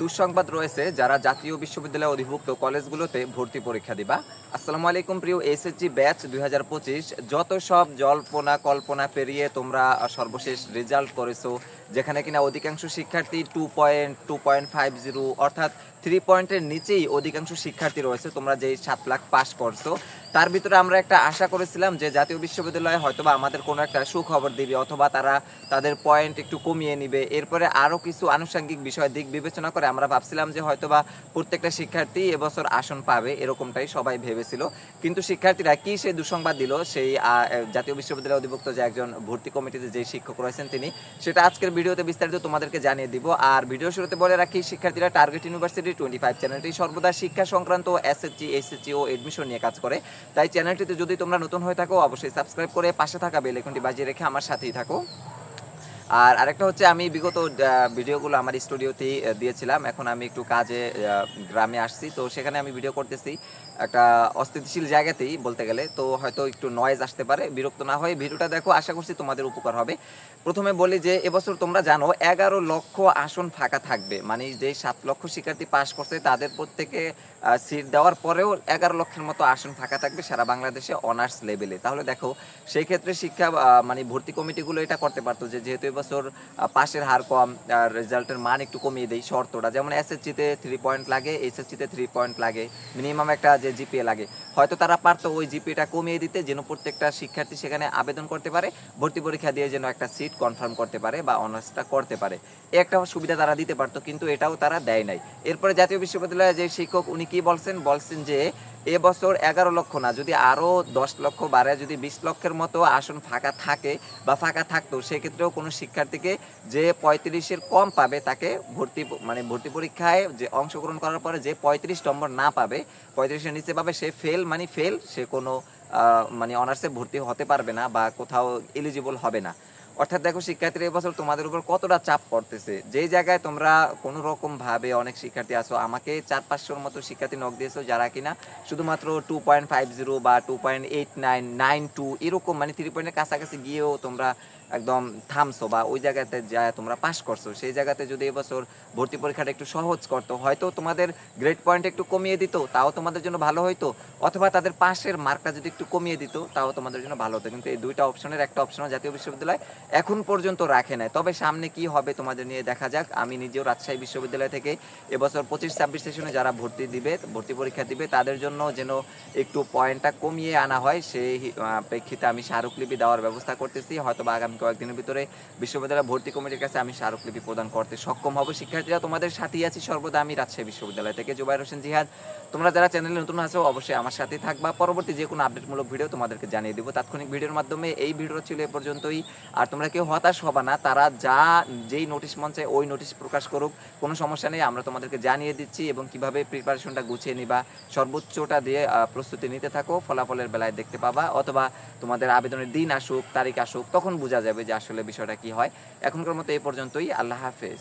দুঃসংবাদ রয়েছে, যারা জাতীয় বিশ্ববিদ্যালয়ে অধিভুক্ত কলেজগুলোতে ভর্তি পরীক্ষা দিবা। আসসালামু আলাইকুম প্রিয় এসএসজি ব্যাচ দুই হাজার পঁচিশ। যত সব জল্পনা কল্পনা পেরিয়ে তোমরা সর্বশেষ রেজাল্ট করেছ যেখানে কিনা অধিকাংশ শিক্ষার্থী two point two point five zero অর্থাৎ থ্রি পয়েন্টের নিচেই অধিকাংশ শিক্ষার্থী রয়েছে। তোমরা যেই সাত লাখ পাস করছ, তার ভিতরে আমরা একটা আশা করেছিলাম যে জাতীয় বিশ্ববিদ্যালয়ে হয়তোবা আমাদের কোনো একটা সুখবর দিবে, অথবা তারা তাদের পয়েন্ট একটু কমিয়ে নিবে। এরপরে আরও কিছু আনুষঙ্গিক বিষয়, দিক বিবেচনা করে আমরা ভাবছিলাম যে হয়তোবা প্রত্যেকটা শিক্ষার্থী এবছর আসন পাবে, এরকমটাই সবাই ভেবেছিল। কিন্তু শিক্ষার্থীরা কি সেই দুঃসংবাদ দিল, সেই জাতীয় বিশ্ববিদ্যালয়ে অধিভুক্ত যে একজন ভর্তি কমিটিতে যে শিক্ষক রয়েছেন তিনি, সেটা আজকের ভিডিওতে বিস্তারিত তোমাদেরকে জানিয়ে দিব। আর ভিডিও শুরুতে বলে রাখি, শিক্ষার্থীরা টার্গেট ইউনিভার্সিটি টোয়েন্টি ফাইভ চ্যানেলটি সর্বদা শিক্ষা সংক্রান্ত এসএসসি এসএসসি ও এডমিশন নিয়ে কাজ করে। তাই চ্যানেলটিতে যদি তোমরা নতুন হয়ে থাকো, অবশ্যই সাবস্ক্রাইব করে পাশে থাকা বেল বাজিয়ে রেখে আমার সাথেই থাকো। আর আরেকটা হচ্ছে আমি বিগত ভিডিওগুলো আমার স্টুডিওতেই দিয়েছিলাম। এখন আমি একটু কাজে গ্রামে আসছি। তো সেখানে আমি ভিডিও করতেছি একটা অস্থিতিশীল জায়গাতেই বলতে গেলে। তো হয়তো একটু নয়েজ আসতে পারে, বিরক্ত না হয়ে ভিডিওটা দেখো, আশা করছি তোমাদের উপকার হবে। প্রথমে বলি যে, এবছর তোমরা জানো, এগারো লক্ষ আসন ফাঁকা থাকবে। মানে যে সাত লক্ষ শিক্ষার্থী পাশ করছে, তাদের প্রত্যেকে সিট দেওয়ার পরেও এগারো লক্ষের মতো আসন ফাঁকা থাকবে সারা বাংলাদেশে অনার্স লেভেলে তাহলে দেখো, সেই ক্ষেত্রে শিক্ষা মানে ভর্তি কমিটিগুলো এটা করতে পারতো যেহেতু এবছর পাশের হার কম, আর রেজাল্টের মান একটু কমিয়ে দেয় শর্তটা। যেমন এসএসসিতে থ্রি পয়েন্ট লাগে এইচএসসিতে থ্রি পয়েন্ট লাগে মিনিমাম একটা যে জিপিএ লাগে। হয়তো তারা পারতো ওই জিপিএটা কমিয়ে দিতে, যেন প্রত্যেকটা শিক্ষার্থী সেখানে আবেদন করতে পারে, ভর্তি পরীক্ষা দিয়ে যেন একটা সিট কনফার্ম করতে পারে বা অনার্সটা করতে পারে। একটা সুবিধা তারা দিতে পারতো, কিন্তু এটাও তারা দেয় নাই। এরপরে জাতীয় বিশ্ববিদ্যালয়ে যে শিক্ষক, উনি কি বলছেন? বলছেন যে এবছর এগারো লক্ষ না, যদি আরও দশ লক্ষ বাড়ে, যদি বিশ লক্ষের মতো আসন ফাঁকা থাকে বা ফাঁকা থাকতো, সেক্ষেত্রেও কোনো শিক্ষার্থীকে যে পঁয়ত্রিশের কম পাবে, তাকে ভর্তি মানে ভর্তি পরীক্ষায় যে অংশগ্রহণ করার পরে যে পঁয়ত্রিশ নম্বর না পাবে, পঁয়ত্রিশের নিচে পাবে, সে ফেল মানে ফেল সে কোনো মানে অনার্সে ভর্তি হতে পারবে না বা কোথাও এলিজিবল হবে না। অর্থাৎ দেখো, শিক্ষার্থীরা এবছর তোমাদের উপর কতটা চাপ পড়তেছে। যেই জায়গায় তোমরা কোনো রকম ভাবে অনেক শিক্ষার্থী আসো আমাকে চার পাঁচশোর মতো শিক্ষার্থী নক দিয়েছ যারা কিনা শুধুমাত্র টু পয়েন্ট ফাইভ জিরো বা two point eight nine nine two এরকম মানে থ্রি পয়েন্টের কাছাকাছি গিয়েও তোমরা একদম থামছো বা ওই জায়গাতে যা তোমরা পাস করছ, সেই জায়গাতে যদি এবছর ভর্তি পরীক্ষাটা একটু সহজ করতো, হয়তো তোমাদের গ্রেড পয়েন্ট একটু কমিয়ে দিত, তাও তোমাদের জন্য ভালো হতো অথবা তাদের পাশের মার্কটা যদি একটু কমিয়ে দিত, তাও তোমাদের জন্য ভালো হতো। কিন্তু এই দুইটা অপশনের একটা অপশনও জাতীয় বিশ্ববিদ্যালয় এখন পর্যন্ত রাখে নাই। তবে সামনে কি হবে তোমাদের নিয়ে দেখা যাক। আমি নিজেও রাজশাহী বিশ্ববিদ্যালয় থেকে এবছর পঁচিশ ছাব্বিশ সেশনে যারা ভর্তি দিবে, ভর্তি পরীক্ষা দিবে, তাদের জন্য যেন একটু পয়েন্টটা কমিয়ে আনা হয়, সেই প্রেক্ষিতে আমি স্মারকলিপি দেওয়ার ব্যবস্থা করতেছি। হয়তো বা আগামী কয়েকদিনের ভিতরে বিশ্ববিদ্যালয় ভর্তি কমিটির কাছে আমি স্মারকলিপি প্রদান করতে সক্ষম হব। শিক্ষার্থীরা, তোমাদের সাথেই আছি সর্বদা। আমি রাজশাহী বিশ্ববিদ্যালয় থেকে জুবাইর হোসেন জিহাদ। তোমরা যারা চ্যানেলে নতুন আছো, অবশ্যই আমার সাথে থাকবা। পরবর্তী যে কোনো আপডেটমূলক ভিডিও তোমাদেরকে জানিয়ে দেবো। তাৎক্ষণিক ভিডিওর মাধ্যমে এই ভিডিও ছিল এ পর্যন্তই। আর তোমরা কেউ হতাশ হবা না, তারা যা যেই নোটিশ মঞ্চে ওই নোটিশ প্রকাশ করুক, কোনো সমস্যা নেই, আমরা তোমাদেরকে জানিয়ে দিচ্ছি এবং কীভাবে প্রিপারেশনটা গুছিয়ে নিবা। সর্বোচ্চটা দিয়ে প্রস্তুতি নিতে থাকো, ফলাফলের বেলায় দেখতে পাবা, অথবা তোমাদের আবেদনের দিন আসুক, তারিখ আসুক, তখন বোঝা যাবে যে আসলে বিষয়টা কি হয়। এখনকার মতো এই পর্যন্তই, আল্লাহ হাফেজ।